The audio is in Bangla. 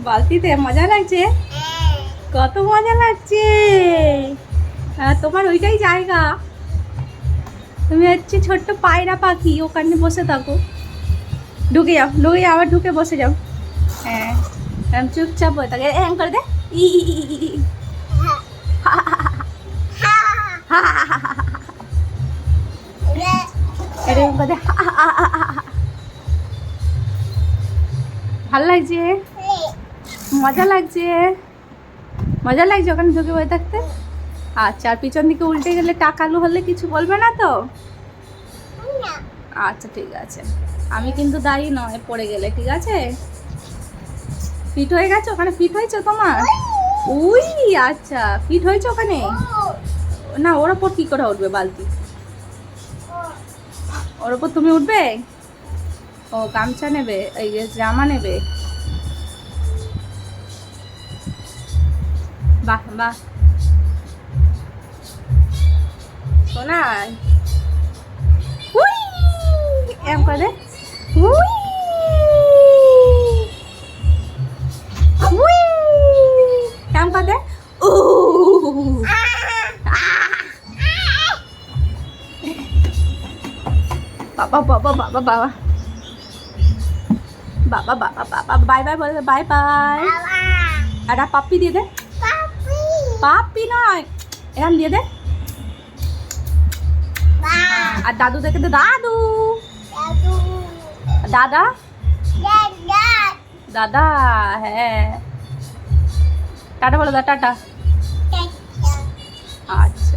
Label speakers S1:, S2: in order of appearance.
S1: বালতিতে মজা লাগছে? কত মজা লাগছে? আর তোমার ওইটাই জায়গা। তুমি হচ্ছে ছোট্ট পায়রা পাখি ওখানে বসে থাকো। ঢুকে যাও ঢুকে আবার ঢুকে বসে যাও। হ্যাঁ চুপচাপ হয়ে থাকে। এম করে দে। ই। এরকম করে দে। ভালো লাগছে? মজা লাগছে? মজা লাগছে ওখানে ঢুকে বসে থাকতে? আচ্ছা আর পিছন দিকে উল্টে গেলে টাকালু হলে কিছু বলবে না তো? আচ্ছা ঠিক আছে। আমি কিন্তু দাঁড়িয়ে নয়, পড়ে গেলে, ঠিক আছে? ফিট হয়ে গেছে? ওখানে ফিট হয়েছে তোমার? উই আচ্ছা ফিট হয়েছে ওখানে? না, ওর ওপর কী করে উঠবে বালতি? ওর ওপর তুমি উঠবে? ও, গামছা নেবে? এই জামা নেবে? বাহ বাহ। শোনাই উই এম করে উই উই এম বাবা বাবা বাবা বাবা। বাবা বাবা বাবা বাই বাই বলে বাই বাই একটা পাপ্পি দিয়ে দে। পাপ্পি। নয়। এরম দিয়ে দে। আর দাদু দেখে দে দাদু। দাদা। দাদা? হ্যাঁ। টাটা বলে দা টাটা। আচ্ছা।